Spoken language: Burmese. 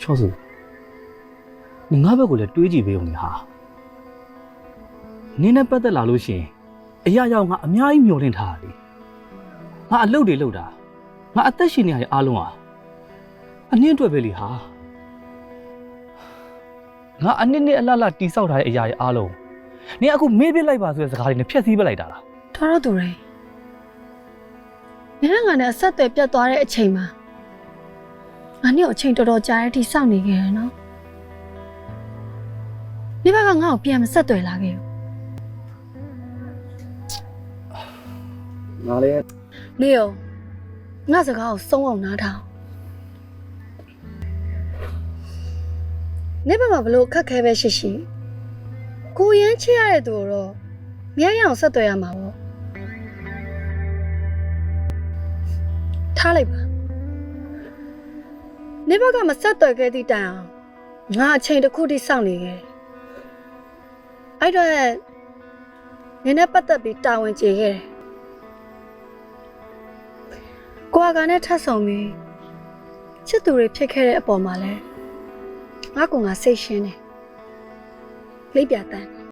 ချောစုနင်ငါဘက်ကိုလည်းတွေးကြည့်ပေးဦးလေဟာနင်းနဲ့ပတ်သက်လာလို့ရှရင်အရာရောက်ငါအများကြီးမျောလင့်ထားတာလေငါအလုပ်တွေလုပ်တာငါအသက်ရှင်နေရတဲ့အားလုံးဟာအနည်းအတွက်ပဲလေဟာငါအနည်းနည်းအလလတိဆောက်ထားတဲ့အရာတွေအားလုံးနင်အခုမေးပြလိုက်ပါဆိုတဲ့စကားတွေနဲ့ဖျက်ဆီးပလိုက်တာလားတော်တော့သူတွေနင်းကငါနဲ့အဆက်အသွယ်ပြတ်သွားတဲ့အချိန်မှာ ငါနဲ့ကိုအချိန်တော်တော်ကြာတဲ့အထိစောင့်နေခဲ့ရနော်ဒီဘက်ကငါ့ကိုပြန်မဆက်သွယ်လာခဲ့ဘူးငါလည်းနေရောငါစကားကိုစုံအောင်နားထောင်နေဘက်မှာဘလို့ခက်ခဲပဲရှိရှိကိုရမ်းချစ်ရတဲ့သူကိုတော့မြဲရအောင်ဆက်သွယ်ရမှာပေါ့ထားလိုက်ပါ နေဘက်ကမဆက်သွယ်ခဲ့သည့်တိုင်အောင်ငါအချိန်တစ်ခုထိစောင့်နေခဲ့တယ်အဲ့တော့နင်းနဲ့ပတ်သက်ပြီးတာဝန်ကျေခဲ့တယ်ကိုကနဲ့ထပ်ဆောင်ပြီးချစ်သူတွေဖြစ်ခဲ့တဲ့အပေါ်မှာလဲငါကငါစိတ်ရှင်းတယ်လိပ်ပြတန်း